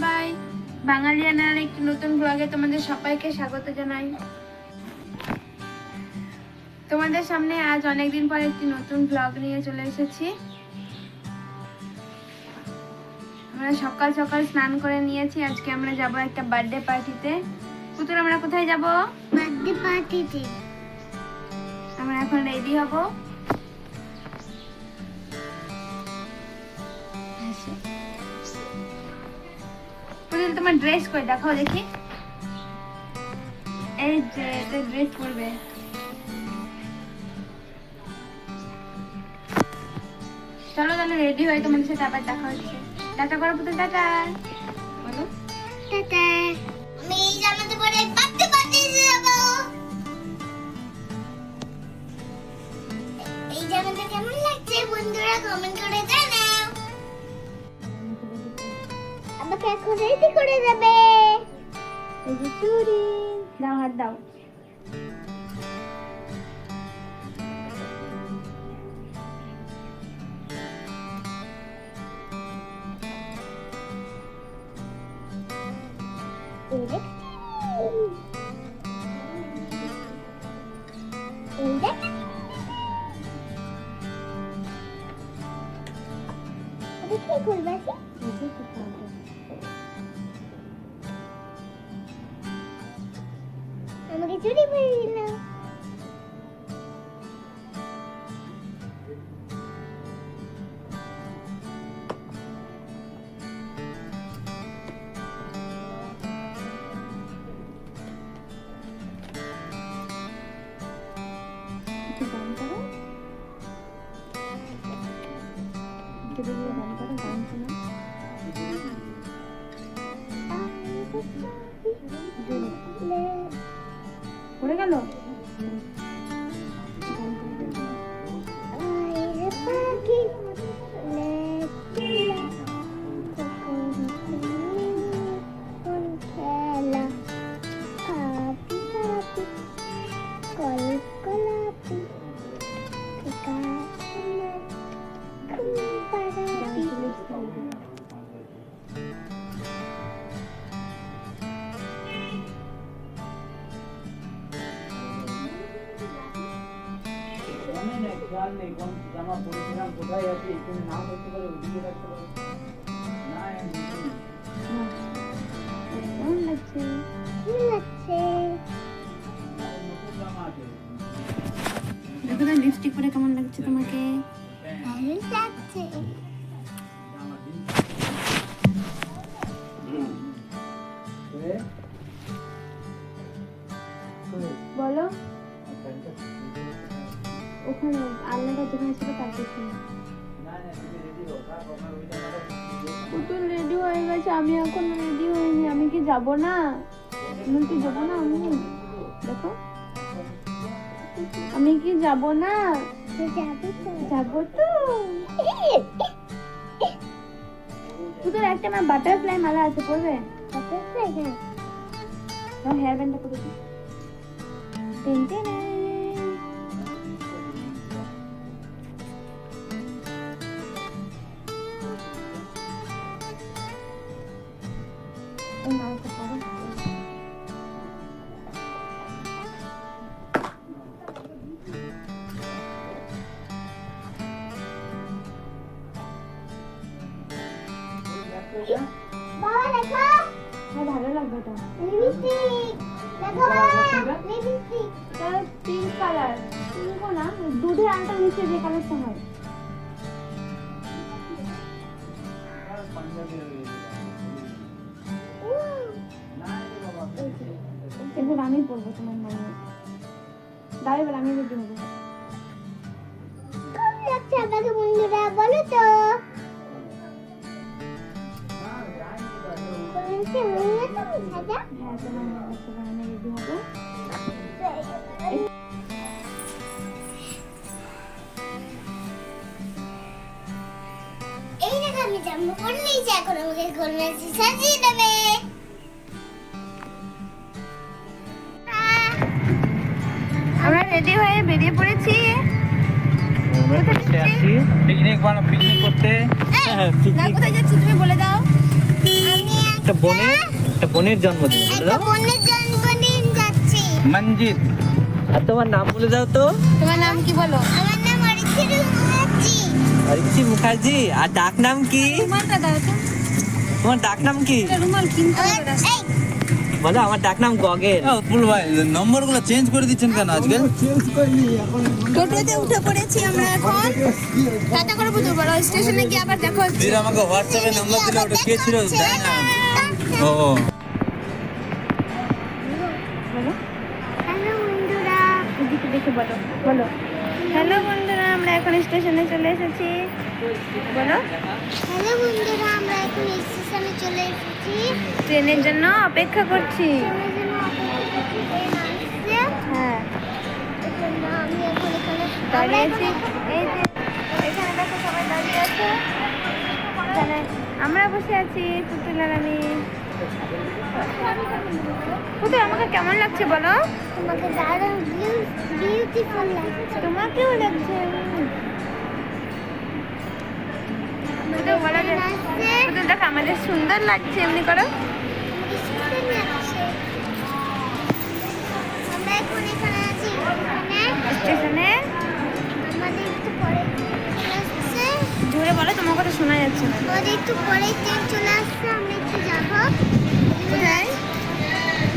সবাই বাঙালিয়ানার একটি নতুন ব্লগে তোমাদের সবাইকে স্বাগত জানাই। তোমাদের সামনে আজ অনেকদিন পর একটি নতুন ব্লগ নিয়ে চলে এসেছি। আমরা সকাল সকাল স্নান করে নিয়েছি। আজকে আমরা যাব একটা বার্থডে পার্টিতে পুতুল আমরা কোথায় যাব? বার্থডে পার্টিতে আমরা এখন রেডি হব। পুতুল তোমার ড্রেস কই দেখাও দেখি। এই যে এটা ড্রেস পরবে। চলো তাহলে রেডি হয়ে সাথে আবার দেখা হচ্ছে। টাটা করো পুতুল, টাটা। বলো। টাটা। বন্ধুরা কমেন্ট করে আমাকে এখন রেডি করে দেবে। এই যে চুরি দাও হাত দাও। এই আমাকে চুরি পরে দিল পড়ে গেল? কোন জামা কোথায় আছে, এখানে নাম হতে পারে, ওদিকে রাখতে পারে। না, কেমন লাগছে? নতুন জামা দেখো লিপস্টিক পরে কেমন লাগছে তোমাকে? ওখানে আলনাটা যেখানে ছিল তার পেছনে। পুতুল রেডি হয়ে গেছে আমি এখন রেডি হইনি আমি কি যাব না? আমি কি যাব না আমি? দেখো। আমি কি যাব না? যাব তো। পুতুল একটা আমার বাটারফ্লাই মালা আছে পড়বে হ্যাঁ। হেয়ার ব্যান্ডটা দিই টেন বাবা দেখো। হ্যাঁ ভালো লাগবে এটা লিপস্টিক। দেখো লিপস্টিক। এটা পিঙ্ক কালার পিঙ্ক না দুধের আলটা নিচে যে কালারটা হয়। এবার আমি পরবো তোমার মানে দাও এবার আমি রেডি হব কেমন লাগছে আপনাকে বন্ধুরা বলো তো। আমি জামা এখন আমাকে সাজিয়ে দেবে। আমরা রেডি হয়ে বেরিয়ে পড়েছি। পিকনিক বানা পিকনিক করতে। না কোথায় যাচ্ছি তুমি বলে দাও। একটা বোনের একটা বোনের জন্মদিন বলে দাও। বোনের জন্মদিন যাচ্ছে। মঞ্জিত। আর তোমার নাম বলে দাও তো। তোমার নাম কি বলো? আমার নাম অরিত্রি মুখার্জি। আর ডাক নাম কি? রুমালটা দাও তো। তোমার ডাক নাম কি? রুমাল কিনতে হবে বলো আমার ডাক নাম উৎপুল ভাই নম্বরগুলো চেঞ্জ করে দিচ্ছেন কেন আজকাল টোটোতে উঠে পড়েছি আমরা এখন। টাটা করে স্টেশনে গিয়ে আবার দেখা। আমাকে হোয়াটসঅ্যাপে নাম্বার দিলে ওটা কে ছিল? দেয় না। হ্যালো বন্ধুরা এদিকে দেখে বলো বলো। হ্যালো বন্ধুরা আমরা এখন স্টেশনে চলে এসেছি। বলো। হ্যালো বন্ধুরা আমরা এখন স্টেশনে চলে এসেছি। ট্রেনের জন্য অপেক্ষা করছি। হ্যাঁ। আমি এখন দাঁড়িয়ে আছি। এই যে এখানে দেখো সবাই দাঁড়িয়ে আছে। আমরা বসে আছি পুতুল আর আমি পুতুল আমাকে কেমন লাগছে বলো? তোমাকে দারুণ বিউটিফুল লাগছে। তোমাকেও লাগছে। দেখো আমাদের সুন্দর লাগছে এমনি করো। স্টেশনে। জোরে বলো তোমার কথা শোনা যাচ্ছে না। একটু পরে ট্রেন চলে আসছে আমরা একটু যাব। কোথায়?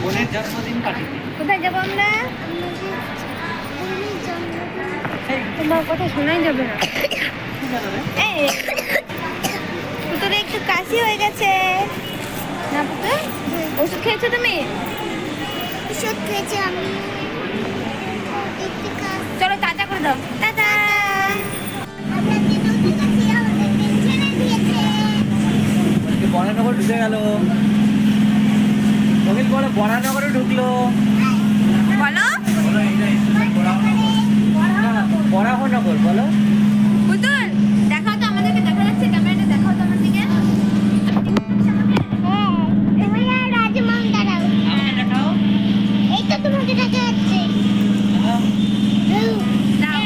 বোনের জন্মদিন পার্টি কোথায় যাব আমরা? তোমার কথা শোনাই যাবে না। এই পুতুলে একটু কাশি হয়ে গেছে। না ওষুধ খেয়েছো তুমি? ওষুধ খেয়েছি আমি। চলো টাটা করে দাও। টাটা আমরা ট্রেনে উঠে গেছি আমাদের ট্রেন ছেড়ে দিয়েছে বরানগর ঢুকে গেল কোকিল বলে বরানগরে ঢুকলো? বলো। বরাহনগর। বলো। পুতুল দেখাও তো আমাদেরকে দেখা যাচ্ছে ক্যামেরাটা দেখাও তো আমার দিকে হ্যাঁ নাও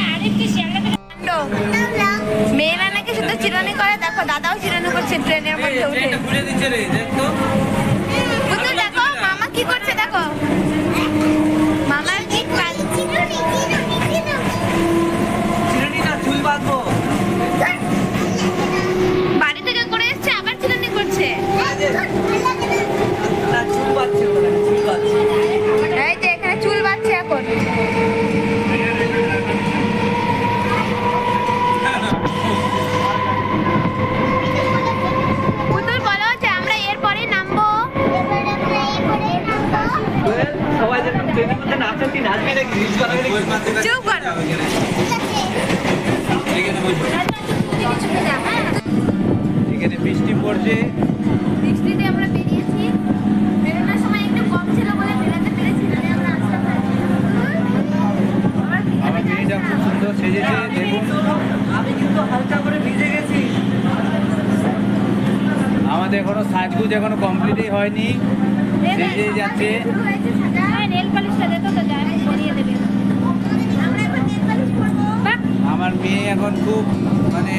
মেয়েরা নাকি শুধু চিরুনি করে দেখো দাদাও চিরুনি করছে ট্রেনের মধ্যে উঠে। চুপ করো এখানে বৃষ্টি পড়ছে। বৃষ্টিতে আমরা বেরিয়েছি বেরোনোর সময় একটু কম ছিল বলে বেরোতে পেরেছি আমরা আসতে পারতাম আমার মেয়েটা খুব সুন্দর সেজেছে দেখুন। আমি কিন্তু হালকা করে ভিজে গেছি আমাদের এখনও সাজগুজ এখনও কমপ্লিটই হয়নি সেজে। যাচ্ছে আমার মেয়ে এখন খুব মানে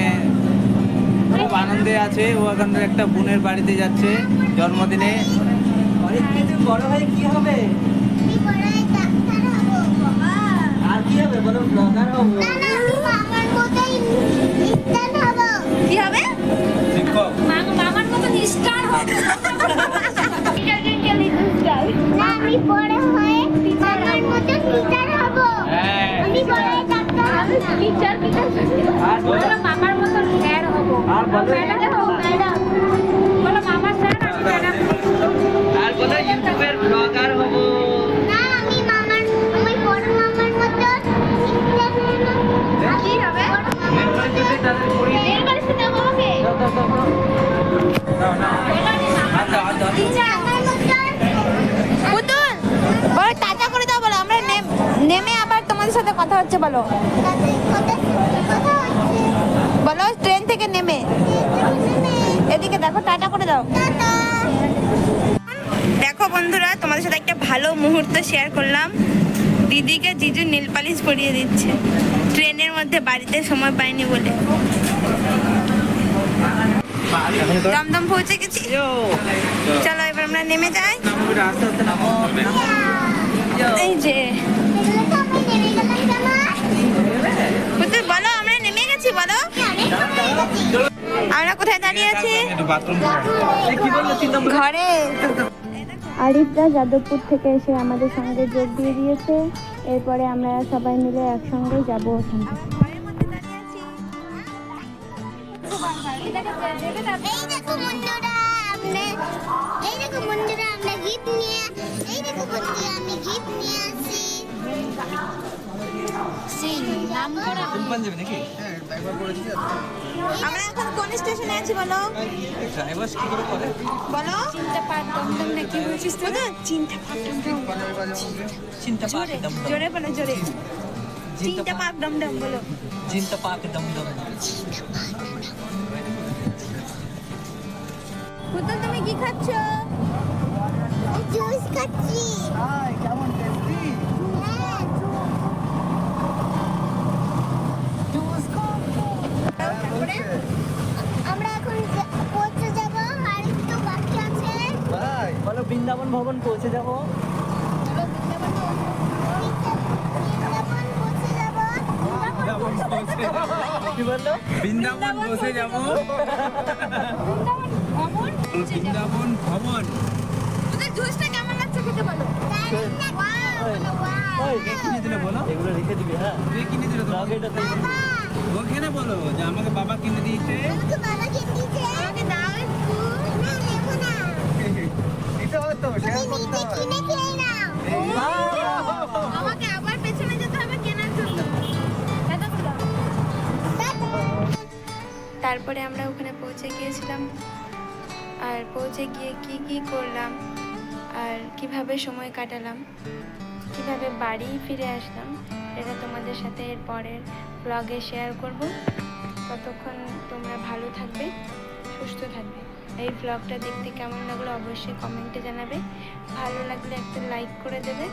খুব আনন্দে আছে। ও এখন একটা বোনের বাড়িতে যাচ্ছে জন্মদিনে। অনেক কিছু বড় হয়ে কি হবে? আমি বড় হয়ে ডাক্তার হব বাবা আর কি হবে? বলো ব্লগার হব। না না আমি আমার মতোই বিজ্ঞান হব কি হবে? শিক্ষক। মামার মতো স্টার হবে। আমি বড় টিচার টিচার আর বলো। মামার মতো স্যার হব। হচ্ছে বলো। কথা কথা হচ্ছে বলো ট্রেন থেকে নেমে। এদিকে দেখো টাটা করে দাও। দেখো বন্ধুরা তোমাদের সাথে একটা ভালো মুহূর্ত শেয়ার করলাম। দিদিকে জিজু নীল পালিশ পরিয়ে দিচ্ছে। ট্রেনের মধ্যে বাড়িতে সময় পাইনি বলে। দমদম পৌঁছে গেছি। চলো এবার আমরা নেমে যাই। এই যে এগুলো তো আমি নেমে গেলাম জামা পুতুল বলো আমরা গেছি বলো। আমরা কোথায় দাঁড়িয়ে আছি? ঘরে। আরিফরা যাদবপুর থেকে এসে আমাদের সঙ্গে যোগ দিয়ে দিয়েছে। এরপরে আমরা সবাই মিলে একসঙ্গে যাব ওখান। এই আমরা এই আমরা গিফট নিয়ে এই দেখো বন্ধুরা আমি গিফট নিয়ে আসি। আমরা এখন কোন স্টেশনে আছি বলো? ড্রাইভার কি করে করে বলো। পার পার জোরে বলো জোরে চিন্তা পার দমদম বলো চিন্তা দম তুমি কি খাচ্ছ জুস খাচ্ছি হ্যাঁ তারপরে আমরা এখন যা- পৌঁছে যাব আর একটু বাকি আছে বলো বৃন্দাবন ভবন পৌঁছে যাব। বৃন্দাবন যাব কি বলল? বৃন্দাবন বসে যাব। বৃন্দাবন ভবন পুতুল জুসটা কেমন লাগছে খেতে বলো? কিনে দিলে বলো? এগুলো রেখে দিবি হ্যাঁ? কে কিনে দিলে তো এটা ও কেনে বলো যে আমাকে বাবা কিনে দিয়েছে। আমাকে বাবা কিনে দিয়েছে আমাকে দাও একটু না নেব না এটা তারপরে আমরা ওখানে পৌঁছে গিয়েছিলাম। আর পৌঁছে গিয়ে কি কি করলাম, আর কীভাবে সময় কাটালাম, কীভাবে বাড়ি ফিরে আসলাম এটা তোমাদের সাথে এর পরের ব্লগে শেয়ার করব। ততক্ষণ তোমরা ভালো থাকবে, সুস্থ থাকবে। এই ব্লগটা দেখতে কেমন লাগল অবশ্যই কমেন্টে জানাবে। ভালো লাগলে একটা লাইক করে দেবে।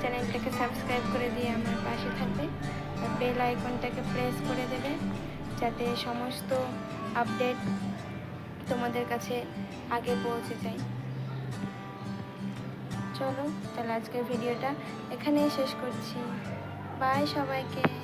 চ্যানেলটাকে সাবস্ক্রাইব করে দিয়ে আমার পাশে থাকবে। বেল আইকনটাকে প্রেস করে দেবে। যাতে সমস্ত আপডেট তোমাদের কাছে আগে পৌঁছে যায়। চলো, তাহলে আজকের ভিডিওটা এখানেই শেষ করছি। বাই সবাইকে।